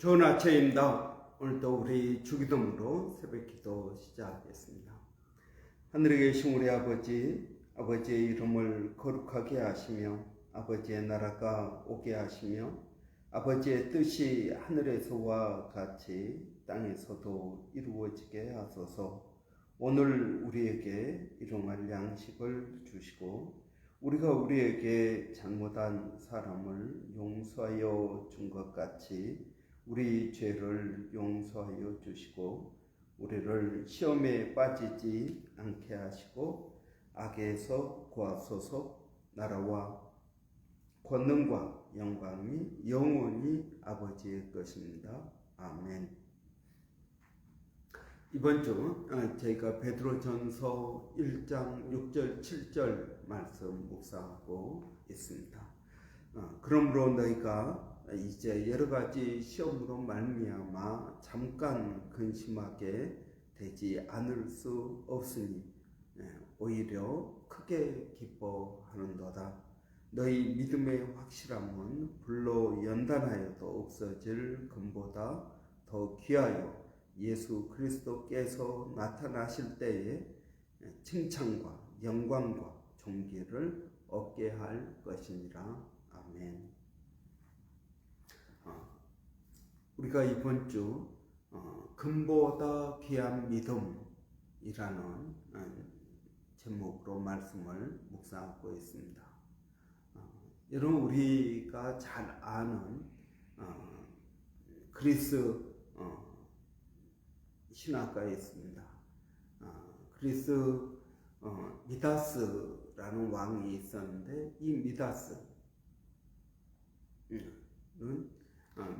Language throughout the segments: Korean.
좋은 아침입니다. 오늘도 우리 주기도문으로 새벽 기도 시작하겠습니다. 하늘에 계신 우리 아버지, 아버지의 이름을 거룩하게 하시며 아버지의 나라가 오게 하시며 아버지의 뜻이 하늘에서와 같이 땅에서도 이루어지게 하소서. 오늘 우리에게 일용할 양식을 주시고 우리가 우리에게 잘못한 사람을 용서하여 준 것 같이 우리 죄를 용서하여 주시고 우리를 시험에 빠지지 않게 하시고 악에서 구하소서 나라와 권능과 영광이 영원히 아버지의 것입니다. 아멘. 이번 주 어, 저희가 베드로전서 1장 6절 7절 말씀 묵상하고 있습니다. 어, 그러므로 너희가 이제 여러 가지 시험으로 말미암아 잠깐 근심하게 되지 않을 수 없으니 예, 오히려 크게 기뻐하는도다. 너희 믿음의 확실함은 불로 연단하여도 없어질 금보다 더 귀하여 예수 그리스도께서 나타나실 때에 칭찬과 영광과 존귀를 얻게 할 것이니라. 아멘. 어, 우리가 이번 주 어, 금보다 귀한 믿음이라는 어, 제목으로 말씀을 묵상하고 있습니다. 어, 여러분 우리가 잘 아는 어, 그리스 어, 신학가에 있습니다. 어, 그리스 어, 미다스라는 왕이 있었는데 이 미다스는 어,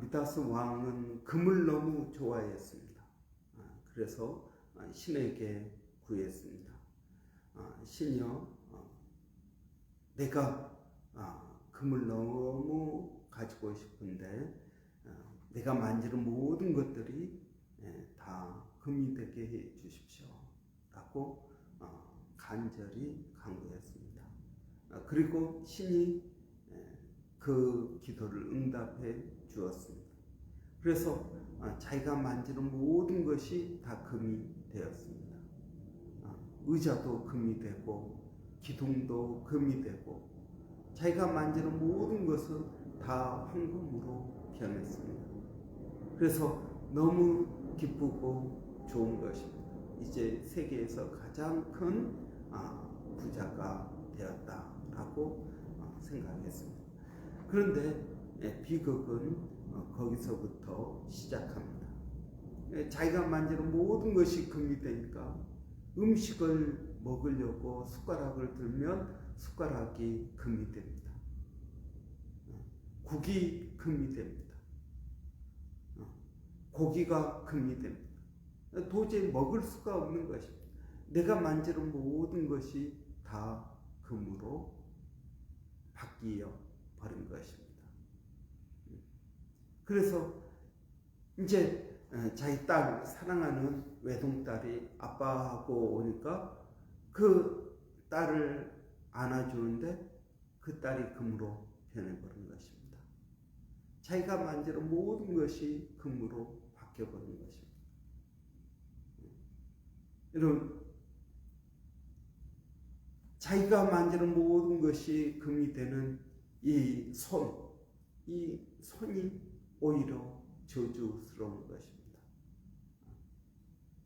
미다스 왕은 금을 너무 좋아했습니다. 어, 그래서 어, 신에게 구했습니다. 어, 어, 내가 어, 금을 너무 가지고 싶은데 어, 내가 만지는 모든 것들이 예, 다 금이 되게 해 주십시오. 라고 어, 간절히 간구했습니다. 어, 그리고 신이 예, 그 기도를 응답해 주었습니다. 그래서 어, 자기가 만지는 모든 것이 다 금이 되었습니다. 어, 의자도 금이 되고 기둥도 금이 되고 자기가 만지는 모든 것은 다 황금으로 변했습니다. 그래서 너무 기쁘고 좋은 것입니다. 이제 세계에서 가장 큰 아, 부자가 되었다라고 어, 생각했습니다. 그런데 예, 비극은 어, 거기서부터 시작합니다. 예, 자기가 만지는 모든 것이 금이 되니까 음식을 먹으려고 숟가락을 들면 숟가락이 금이 됩니다. 어, 국이 금이 됩니다. 고기가 금이 됩니다. 도저히 먹을 수가 없는 것입니다. 내가 만지는 모든 것이 다 금으로 바뀌어 버린 것입니다. 그래서 이제 자기 딸 사랑하는 외동딸이 아빠하고 오니까 그 딸을 안아주는데 그 딸이 금으로 변해버린 것입니다. 자기가 만지는 모든 것이 금으로 바뀌어버린 것입니다. 여러분, 자기가 만지는 모든 것이 금이 되는 이 손, 이 손이 오히려 저주스러운 것입니다.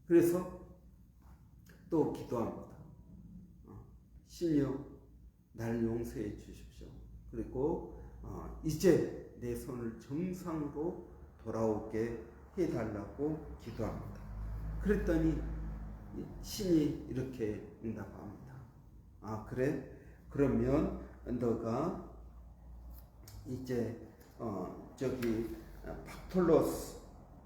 그래서 또 기도합니다. 신여, 날 용서해 주십시오. 그리고 어, 이제 내 손을 정상으로 돌아오게 해달라고 기도합니다. 그랬더니 신이 이렇게 응답합니다. 아 그래? 그러면 너가 이제 어 저기 팍톨로스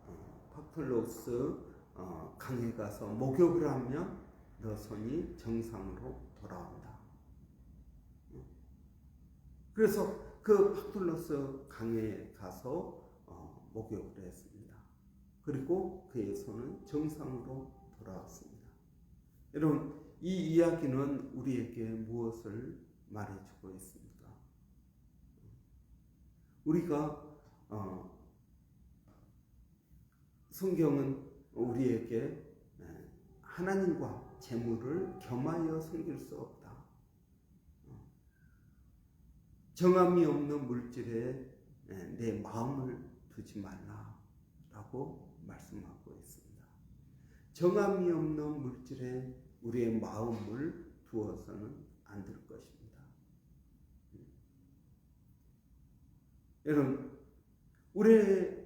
어, 팍톨로스 어, 강에 가서 목욕을 하면 너 손이 정상으로 돌아온다. 그래서 그 팍톨로스 강에 가서 어, 목욕을 했습니다. 그리고 그의 손은 정상으로 돌아왔습니다. 여러분, 이 이야기는 우리에게 무엇을 말해주고 있습니까? 우리가 어, 성경은 우리에게 에, 하나님과 재물을 겸하여 섬길 수 없다. 어. 정함이 없는 물질에 에, 내 마음을 두지 말라라고 말씀하고 있습니다. 정함이 없는 물질에 우리의 마음을 두어서는 안 될 것입니다. 여러분, 우리의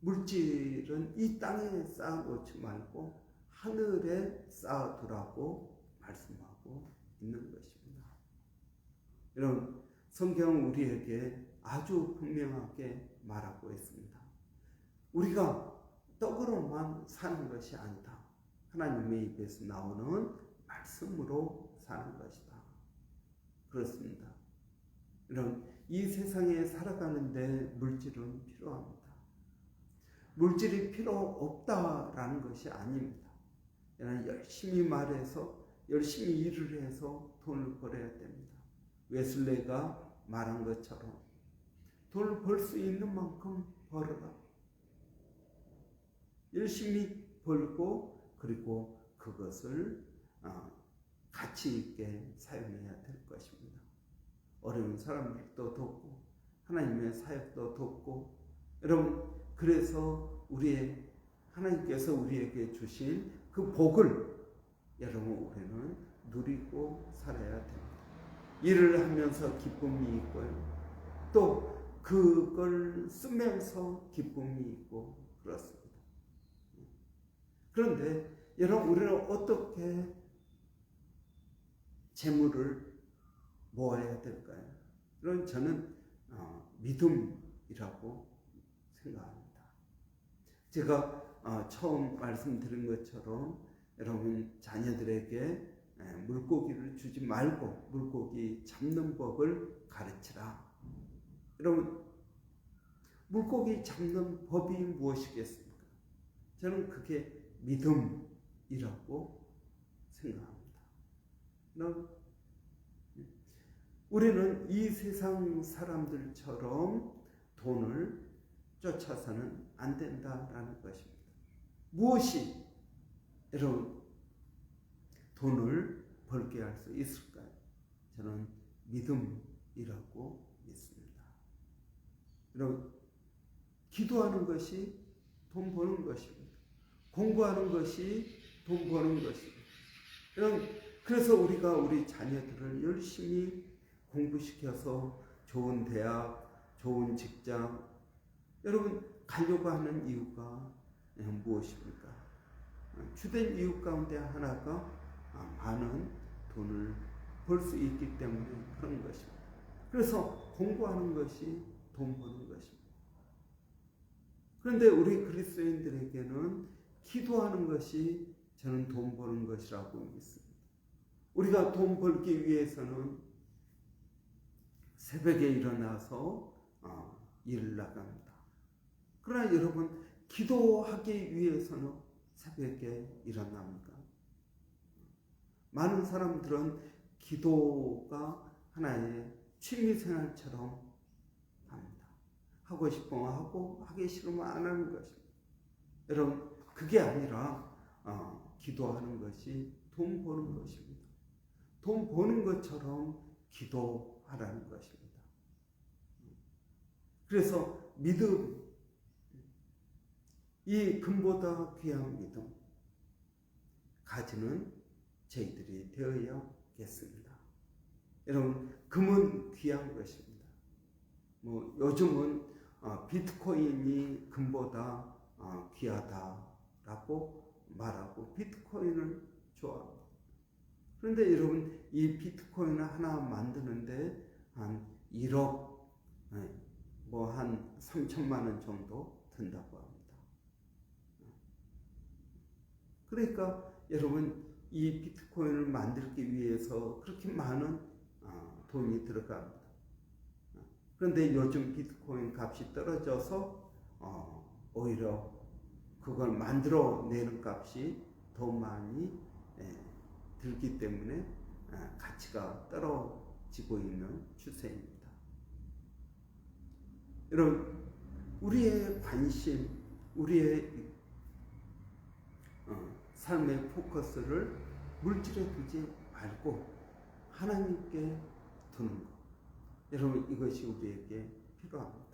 물질은 이 땅에 쌓아놓지 말고 하늘에 쌓아두라고 말씀하고 있는 것입니다. 여러분, 성경 우리에게 아주 분명하게 말하고 있습니다. 우리가 떡으로만 사는 것이 아니다. 하나님의 입에서 나오는 말씀으로 사는 것이다. 그렇습니다. 이런 이 세상에 살아가는데 물질은 필요합니다. 물질이 필요 없다라는 것이 아닙니다. 열심히 말해서 열심히 일을 해서 돈을 벌어야 됩니다. 웨슬레가 말한 것처럼 돈을 벌 수 있는 만큼 벌어라. 열심히 벌고 그리고 그것을 어, 가치 있게 사용해야 될 것입니다. 어려운 사람들도 돕고 하나님의 사역도 돕고 여러분 그래서 우리의 하나님께서 우리에게 주신 그 복을 여러분 우리는 누리고 살아야 됩니다. 일을 하면서 기쁨이 있고요. 또 그걸 쓰면서 기쁨이 있고 그렇습니다. 그런데 여러분 우리는 어떻게 재물을 모아야 될까요? 그런 저는 어, 믿음이라고 생각합니다. 제가 어, 처음 말씀드린 것처럼 여러분 자녀들에게 에, 물고기를 주지 말고 물고기 잡는 법을 가르치라. 여러분 물고기 잡는 법이 무엇이겠습니까? 저는 그게 믿음이라고 생각합니다. 우리는 이 세상 사람들처럼 돈을 쫓아서는 안 된다라는 것입니다. 무엇이 여러분 돈을 벌게 할 수 있을까요? 저는 믿음이라고 믿습니다. 여러분 기도하는 것이 돈 버는 것입니다. 공부하는 것이 돈 버는 것입니다. 여러분 그래서 우리가 우리 자녀들을 열심히 공부시켜서 좋은 대학, 좋은 직장, 여러분 가려고 하는 이유가 무엇입니까? 주된 이유 가운데 하나가 많은 돈을 벌 수 있기 때문에 그런 것입니다. 그래서 공부하는 것이 돈 버는 것입니다. 그런데 우리 그리스도인들에게는 기도하는 것이 저는 돈 버는 것이라고 믿습니다. 우리가 돈 벌기 위해서는 새벽에 일어나서 어, 일을 나갑니다. 그러나 여러분 기도하기 위해서는 새벽에 일어납니까? 많은 사람들은 기도가 하나의 취미생활처럼 합니다. 하고 싶으면 하고 하기 싫으면 안 하는 것입니다. 여러분 그게 아니라 어, 기도하는 것이 돈 버는 것입니다. 돈 버는 것처럼 기도하라는 것입니다. 그래서 믿음, 이 금보다 귀한 믿음 가지는 저희들이 되어야겠습니다. 여러분, 금은 귀한 것입니다. 뭐 요즘은 어, 비트코인이 금보다 어, 귀하다라고 말하고 비트코인을 좋아합니다. 그런데 여러분 이 비트코인을 하나 만드는데 한 1억 뭐한 3천만 원 정도 든다고 합니다. 그러니까 여러분 이 비트코인을 만들기 위해서 그렇게 많은 어, 돈이 들어갑니다. 그런데 요즘 비트코인 값이 떨어져서 어, 오히려 그걸 만들어내는 값이 더 많이 예, 들기 때문에 아, 가치가 떨어지고 있는 추세입니다. 여러분, 우리의 관심, 우리의 삶의 포커스를 물질에 두지 말고 하나님께 두는 것. 여러분 이것이 우리에게 필요합니다.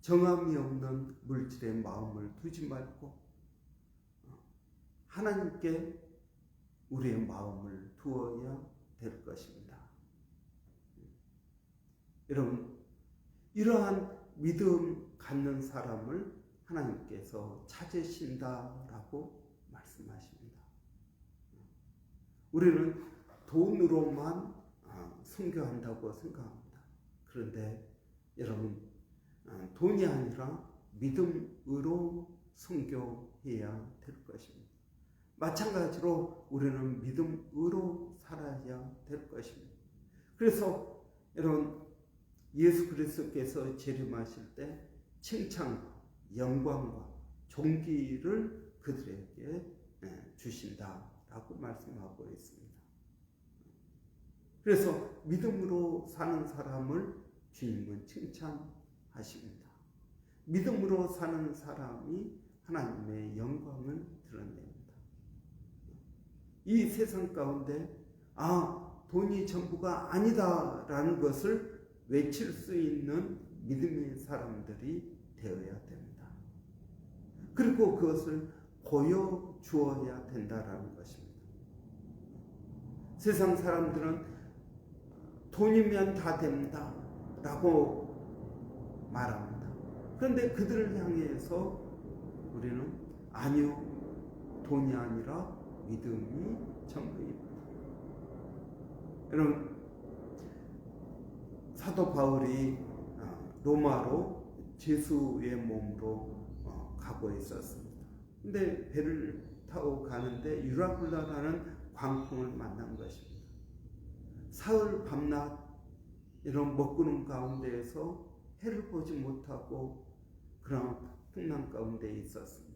정함이 없는 물질에 마음을 두지 말고 하나님께 우리의 마음을 두어야 될 것입니다. 여러분 이러한 믿음 갖는 사람을 하나님께서 찾으신다라고 말씀하십니다. 우리는 돈으로만 아, 선교한다고 생각합니다. 그런데 여러분 아, 돈이 아니라 믿음으로 선교해야 될 것입니다. 마찬가지로 우리는 믿음으로 살아야 될 것입니다. 그래서 여러분 예수 그리스도께서 재림하실 때 칭찬과 영광과 존귀를 그들에게 예, 주신다라고 말씀하고 있습니다. 그래서 믿음으로 사는 사람을 주님은 칭찬하십니다. 믿음으로 사는 사람이 하나님의 영광을 드러냅니다. 이 세상 가운데 아 돈이 전부가 아니다라는 것을 외칠 수 있는 믿음의 사람들이 되어야 됩니다. 그리고 그것을 보여 주어야 된다라는 것입니다. 세상 사람들은 돈이면 다 됩니다. 라고 말합니다. 그런데 그들을 향해서 우리는 아니요, 돈이 아니라 믿음이 전부입니다. 여러분, 사도 바울이 어, 로마로 제수의 몸으로 어, 가고 있었습니다. 근데 배를 타고 가는데 유라굴라라는 광풍을 만난 것입니다. 사흘 밤낮 이런 먹구름 가운데에서 해를 보지 못하고 그런 풍랑 가운데 있었습니다.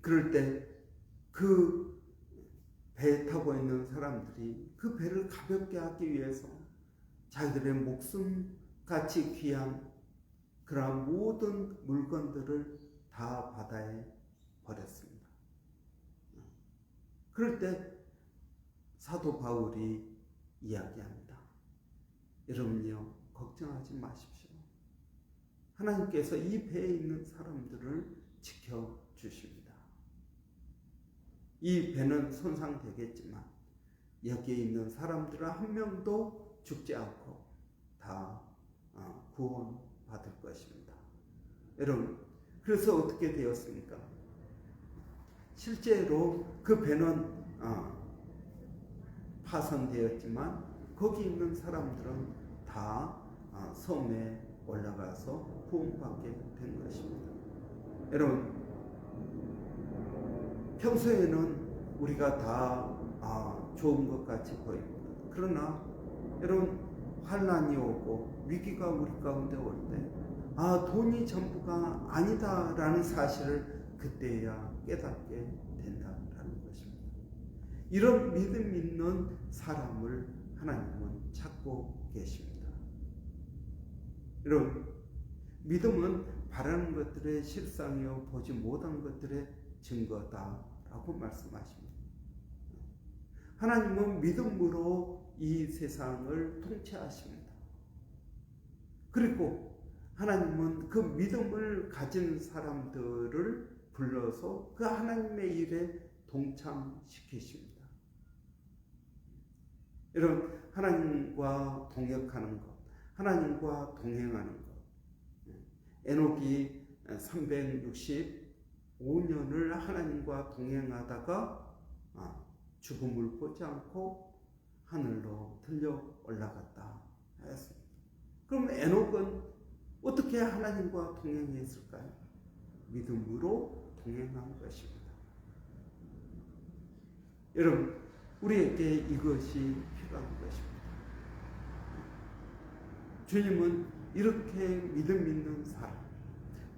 그럴 때 그 배에 타고 있는 사람들이 그 배를 가볍게 하기 위해서 자기들의 목숨 같이 귀한 그러한 모든 물건들을 다 바다에 버렸습니다. 그럴 때 사도 바울이 이야기합니다. 여러분요, 걱정하지 마십시오. 하나님께서 이 배에 있는 사람들을 지켜주십니다. 이 배는 손상되겠지만 여기에 있는 사람들은 한 명도 죽지 않고 다 어, 구원 받을 것입니다. 여러분, 그래서 어떻게 되었습니까? 실제로 그 배는 어, 파손되었지만 거기 있는 사람들은 다 어, 섬에 올라가서 구원받게 된 것입니다. 여러분, 평소에는 우리가 다 아, 좋은 것 같이 보입니다. 그러나 여러분 환란이 오고 위기가 우리 가운데 올 때, 아 돈이 전부가 아니다라는 사실을 그때야 깨닫게 된다라는 것입니다. 이런 믿음 있는 사람을 하나님은 찾고 계십니다. 여러분 믿음은 바라는 것들의 실상이요 보지 못한 것들의 증거다라고 말씀하십니다. 하나님은 믿음으로 이 세상을 통치하십니다. 그리고 하나님은 그 믿음을 가진 사람들을 불러서 그 하나님의 일에 동참시키십니다. 여러분, 하나님과 동역하는 것, 하나님과 동행하는 것. 에녹이 365년을 하나님과 동행하다가 아, 죽음을 보지 않고 하늘로 들려 올라갔다 했습니다. 그럼 에녹은 어떻게 하나님과 동행했을까요? 믿음으로 동행한 것입니다. 여러분, 우리에게 이것이 필요한 것입니다. 주님은 이렇게 믿음 있는 사람,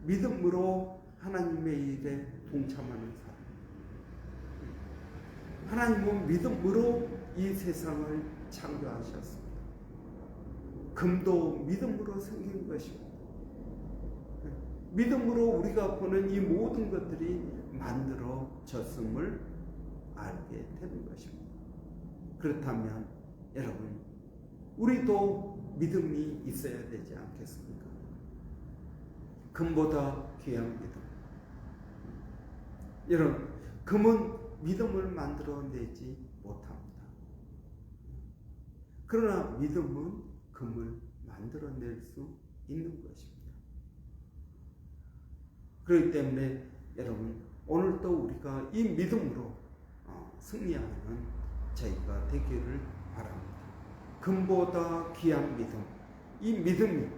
믿음으로 하나님의 일에 동참하는 사람, 하나님은 믿음으로 이 세상을 창조하셨습니다. 금도 믿음으로 생긴 것입니다. 믿음으로 우리가 보는 이 모든 것들이 만들어졌음을 알게 되는 것입니다. 그렇다면 여러분 우리도 믿음이 있어야 되지 않겠습니까? 금보다 귀한 믿음. 여러분 금은 믿음을 만들어내지 못합니다. 그러나 믿음은 금을 만들어낼 수 있는 것입니다. 그렇기 때문에 여러분 오늘도 우리가 이 믿음으로 어, 승리하는 저희가 되기를 바랍니다. 금보다 귀한 믿음, 이 믿음이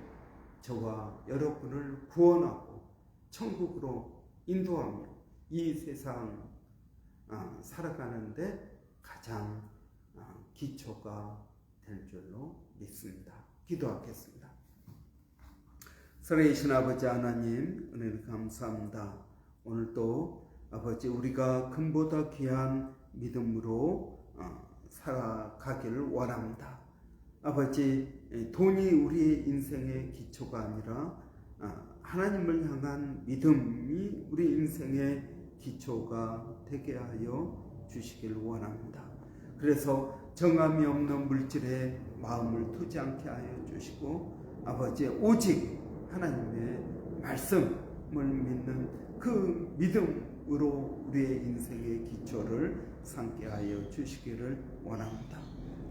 저와 여러분을 구원하고 천국으로 인도하며 이 세상 어, 살아가는데 가장 어, 기초가 될 줄로 믿습니다. 기도하겠습니다. 살아계신 아버지 하나님 은혜를 감사합니다. 오늘도 아버지 우리가 금보다 귀한 믿음으로 어, 살아가기를 원합니다. 아버지 돈이 우리의 인생의 기초가 아니라 하나님을 향한 믿음이 우리 인생의 기초가 되게 하여 주시길 원합니다. 그래서 정함이 없는 물질에 마음을 두지 않게 하여 주시고 아버지 오직 하나님의 말씀을 믿는 그 믿음으로 우리의 인생의 기초를 삼게 하여 주시기를 원합니다.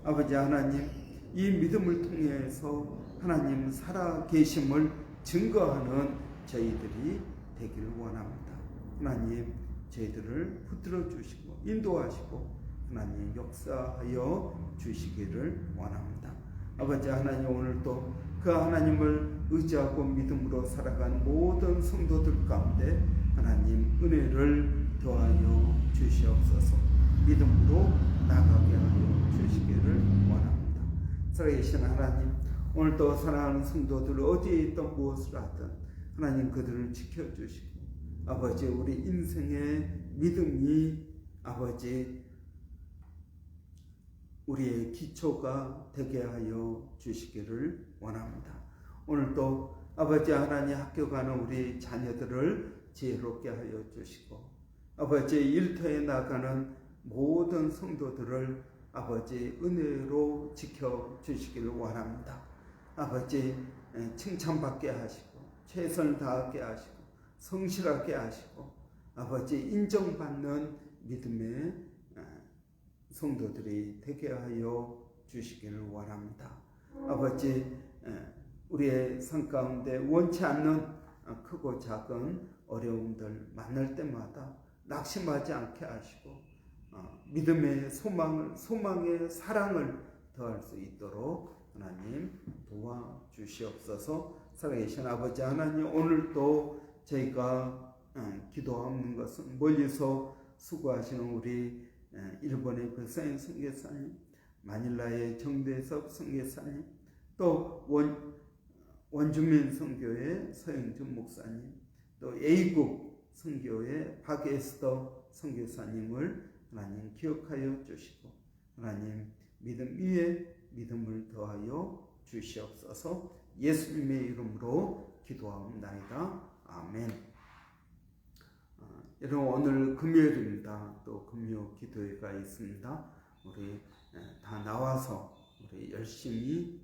아버지 하나님 이 믿음을 통해서 하나님 살아 계심을 증거하는 저희들이 되길 원합니다. 하나님 저희들을 붙들어 주시고 인도하시고 하나님 역사하여 주시기를 원합니다. 아버지 하나님 오늘도 그 하나님을 의지하고 믿음으로 살아간 모든 성도들 가운데 하나님 은혜를 더하여 주시옵소서 믿음으로 나가게 하여 주시기를 원합니다. 살아계신 하나님 오늘도 사랑하는 성도들 어디에 있던 무엇을 하든 하나님 그들을 지켜주시고 아버지 우리 인생의 믿음이 아버지 우리의 기초가 되게 하여 주시기를 원합니다. 오늘도 아버지 하나님 학교 가는 우리 자녀들을 지혜롭게 하여 주시고 아버지 일터에 나가는 모든 성도들을 아버지 은혜로 지켜 주시기를 원합니다. 아버지 칭찬받게 하시고 최선을 다하게 하시고 성실하게 하시고 아버지 인정받는 믿음의 성도들이 되게 하여 주시기를 원합니다. 아버지 우리의 삶 가운데 원치 않는 크고 작은 어려움들 만날 때마다 낙심하지 않게 하시고 어, 믿음의 소망을 소망의 사랑을 더할 수 있도록 하나님 도와 주시옵소서. 살아계신 아버지 하나님 오늘도 저희가 기도하는 것은 멀리서 수고하시는 우리 일본의 백사인 성교사님, 마닐라의 정대섭 성교사님, 또 원, 원주민 성교의 서영준 목사님, 또 A국 성교의 박에스더 성교사님을 하나님 기억하여 주시고 하나님 믿음 위에 믿음을 더하여 주시옵소서 예수님의 이름으로 기도하옵나이다. 아멘. 여러분 오늘 금요일입니다. 또 금요 기도회가 있습니다. 우리 다 나와서 우리 열심히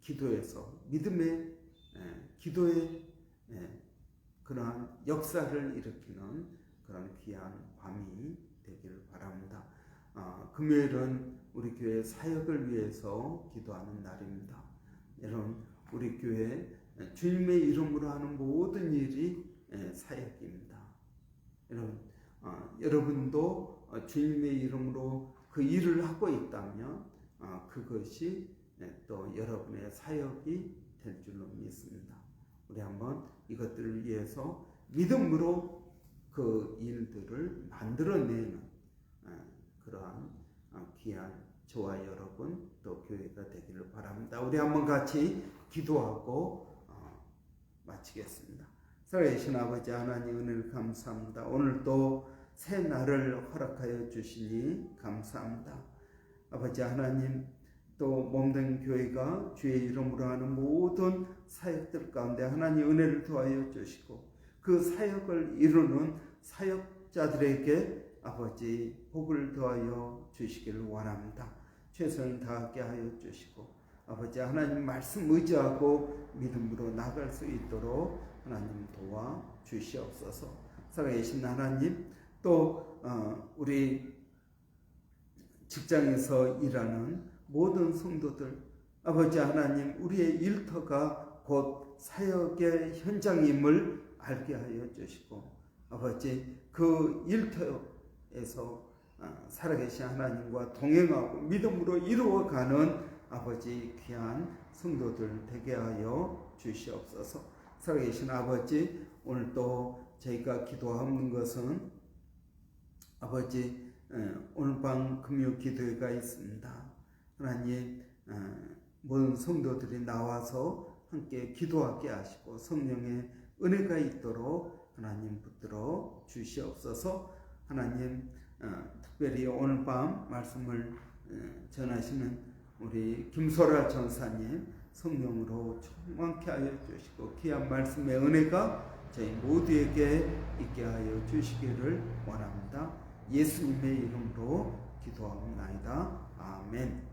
기도해서 믿음의 기도의 그러한 역사를 일으키는 그런 귀한 밤이 되기를 바랍니다. 어, 금요일은 우리 교회 사역을 위해서 기도하는 날입니다. 여러분 우리 교회 주님의 이름으로 하는 모든 일이 사역입니다. 여러분, 어, 여러분도 어, 주님의 이름으로 그 일을 하고 있다면 어, 그것이 네, 또 여러분의 사역이 될 줄로 믿습니다. 우리 한번 이것들을 위해서 믿음으로 그 일들을 만들어내는 어, 그러한 어, 귀한 저와 여러분 또 교회가 되기를 바랍니다. 우리 한번 같이 기도하고 어, 마치겠습니다. 살아계신 아버지 하나님 은혜를 감사합니다. 오늘도 새 날을 허락하여 주시니 감사합니다. 아버지 하나님 또 몸된 교회가 주의 이름으로 하는 모든 사역들 가운데 하나님 은혜를 더하여 주시고 그 사역을 이루는 사역자들에게 아버지 복을 더하여 주시기를 원합니다. 최선을 다하게 하여 주시고 아버지 하나님 말씀 의지하고 믿음으로 나갈 수 있도록 하나님 도와 주시옵소서. 살아계신 하나님 또 어, 우리 직장에서 일하는 모든 성도들 아버지 하나님 우리의 일터가 곧 사역의 현장임을 알게 하여 주시고 아버지 그 일터에서 아, 살아계신 하나님과 동행하고 믿음으로 이루어가는 아버지 귀한 성도들 되게 하여 주시옵소서. 살아계신 아버지 오늘 또 저희가 기도하는 것은 아버지 에, 오늘 밤 금요 기도회가 있습니다. 하나님 에, 모든 성도들이 나와서 함께 기도하게 하시고 성령의 은혜가 있도록 하나님 붙들어 주시옵소서. 하나님 어, 특별히 오늘 밤 말씀을 어, 전하시는 우리 김소라 전사님 성령으로 충만케 하여 주시고 귀한 말씀의 은혜가 저희 모두에게 있게 하여 주시기를 원합니다. 예수님의 이름으로 기도하옵나이다. 아멘.